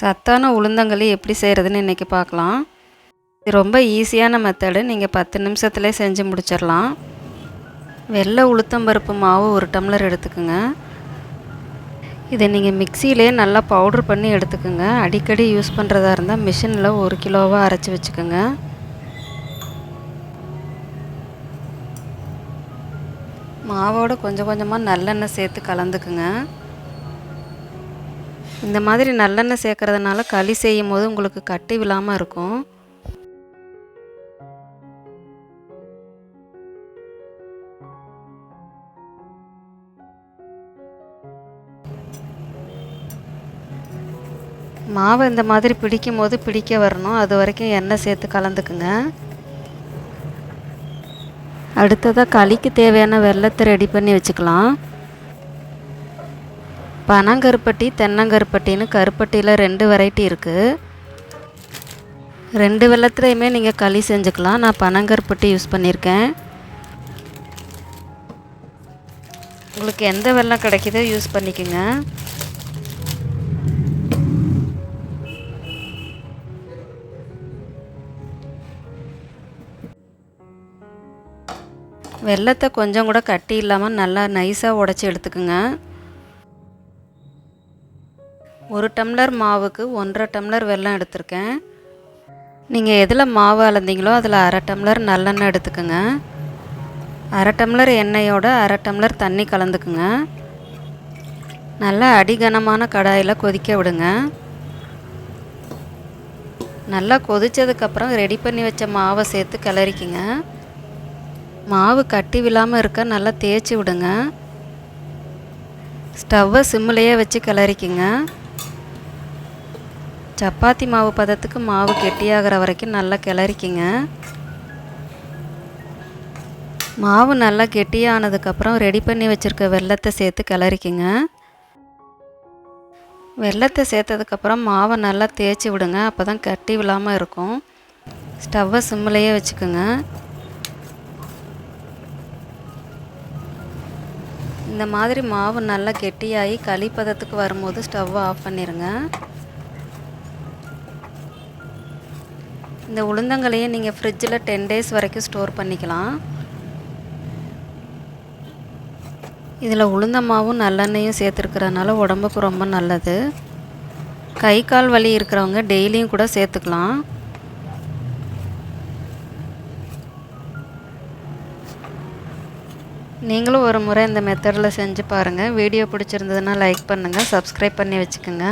சத்தான உளுந்தங்களி எப்படி செய்கிறதுன்னு இன்றைக்கி பார்க்கலாம். இது ரொம்ப ஈஸியான மெத்தடு நீங்கள் பத்து நிமிஷத்துலேயே செஞ்சு முடிச்சிடலாம். வெள்ளை உளுத்தம்பருப்பு மாவு ஒரு டம்ளர் எடுத்துக்கோங்க. இதை நீங்கள் மிக்சியிலே நல்லா பவுட்ரு பண்ணி எடுத்துக்கோங்க. அடிக்கடி யூஸ் பண்ணுறதா இருந்தால் மிஷினில் ஒரு கிலோவாக அரைச்சி வச்சுக்கோங்க. மாவோட கொஞ்சம் கொஞ்சமாக நல்லெண்ணெய் சேர்த்து கலந்துக்குங்க. இந்த மாதிரி நல்லெண்ணெய் சேர்க்கறதுனால களி செய்யும் போது உங்களுக்கு கட்டி விழாமல் இருக்கும். மாவை இந்த மாதிரி பிடிக்கும் போது பிடிக்க வரணும். அது வரைக்கும் எண்ணெய் சேர்த்து கலந்துக்குங்க. அடுத்ததாக களிக்கு தேவையான வெள்ளத்தை ரெடி பண்ணி வச்சுக்கலாம். பனங்கருப்பட்டி தென்னங்கருப்பட்டின்னு கருப்பட்டியில் ரெண்டு வெரைட்டி இருக்குது ரெண்டு வெள்ளத்துலேயுமே நீங்கள் களி செஞ்சுக்கலாம். நான் பனங்கருப்பட்டி யூஸ் பண்ணியிருக்கேன். உங்களுக்கு எந்த வெள்ளம் கிடைக்குதோ யூஸ் பண்ணிக்கோங்க. வெள்ளத்தை கொஞ்சம் கூட கட்டி இல்லாமல் நல்லா நைஸாக உடச்சி எடுத்துக்குங்க. ஒரு டம்ளர் மாவுக்கு ஒன்றரை டம்ளர் வெல்லம் எடுத்திருக்கேன். நீங்கள் எதில் மாவு அளந்தீங்களோ அதில் அரை டம்ளர் நல்லெண்ணெய் எடுத்துக்கோங்க. அரை டம்ளர் எண்ணெயோட அரை டம்ளர் தண்ணி கலந்துக்குங்க. நல்லா அடிகனமான கடாயில் கொதிக்க விடுங்க. நல்லா கொதித்ததுக்கப்புறம் ரெடி பண்ணி வச்ச மாவை சேர்த்து கிளறிக்குங்க. மாவு கட்டி விழாமல் இருக்க நல்லா தேய்ச்சி விடுங்க. ஸ்டவ்வை சிம்மிலையே வச்சு கிளறிக்குங்க. சப்பாத்தி மாவு பதத்துக்கு மாவு கெட்டியாகிற வரைக்கும் நல்லா கிளறிக்கிங்க. மாவு நல்லா கெட்டியானதுக்கப்புறம் ரெடி பண்ணி வச்சுருக்க வெள்ளத்தை சேர்த்து கிளறிக்கிங்க. வெள்ளத்தை சேர்த்ததுக்கப்புறம் மாவை நல்லா தேய்ச்சி விடுங்க. அப்போ தான் கட்டி விழாமல் இருக்கும். ஸ்டவ்வை சிம்மிலையே வச்சுக்கோங்க. இந்த மாதிரி மாவு நல்லா கெட்டியாகி களிப்பதத்துக்கு வரும்போது ஸ்டவ்வை ஆஃப் பண்ணிடுங்க இந்த உளுந்தங்களையே நீங்கள் ஃப்ரிட்ஜில் டென் டேஸ் வரைக்கும் ஸ்டோர் பண்ணிக்கலாம். இதில் உளுந்த மாவும் நல்லெண்ணெயும் சேர்த்துருக்கிறதுனால உடம்புக்கு ரொம்ப நல்லது. கை கால் வலி இருக்கிறவங்க டெய்லியும் கூட சேர்த்துக்கலாம். நீங்களும் ஒரு முறை இந்த மெத்தடில் செஞ்சு பாருங்கள் வீடியோ பிடிச்சிருந்ததுன்னா லைக் பண்ணுங்கள் சப்ஸ்கிரைப் பண்ணி வச்சுக்கோங்க.